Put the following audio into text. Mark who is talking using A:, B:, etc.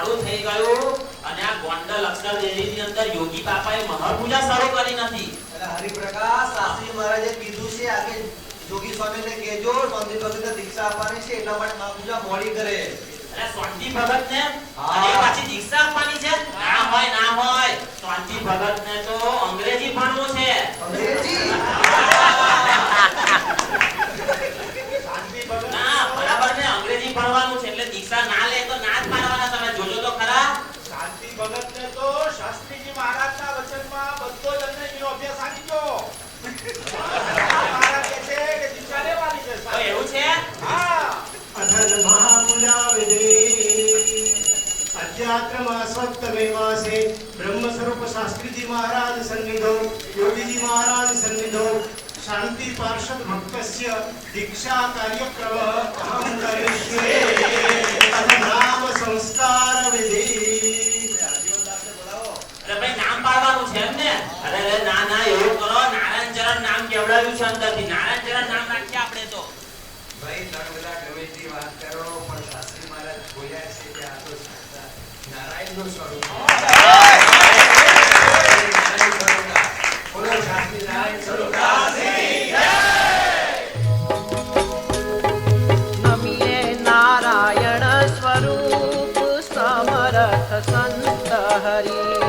A: થઈ ગયું અને આ ગોંડલ અક્ષર દેવીની અંદર યોગી બાપાએ મહા પૂજા શરૂ કરી નથી.
B: હરિપ્રકાશ શાસ્ત્રી મહારાજે કીધું છે આગે યોગી સ્વામીને કહેજો મંદિર ભગતને દીક્ષા આપવાની છે એટલા માટે મા પૂજા મોડી કરે.
A: અરે શાંતિ ભગત ને અને પાછી દીક્ષા આપવાની છે? ના હોય ના હોય. શાંતિ ભગત ને તો અંગ્રેજી ભણવું છે.
B: અંગ્રેજી
A: મને તો
C: શાસ્ત્રીજી મહારાજના વચનમાં બધો જ અમને એનો અભ્યાસ આવી ગયો મહારાજ કહે છે કે દીક્ષા
D: શાંતિ પાર્ષદ
B: ભક્તસ્ય દીક્ષા
A: કાર્યક્રમ અહમ કરિષ્યે આવ્યું છે અંદરથી નારાયણ જરા નામ નાખીએ આપણે તો
B: ભાઈ તમે બધા ગમે તે વાત કરો પણ શાસ્ત્રી મહારાજ બોલ્યા છે કે આ તો નારાયણ નું સ્વરૂપ બોલો શાસ્ત્રી નારાયણ સ્વરૂપ नारायण स्वरूप समरथ संत हरि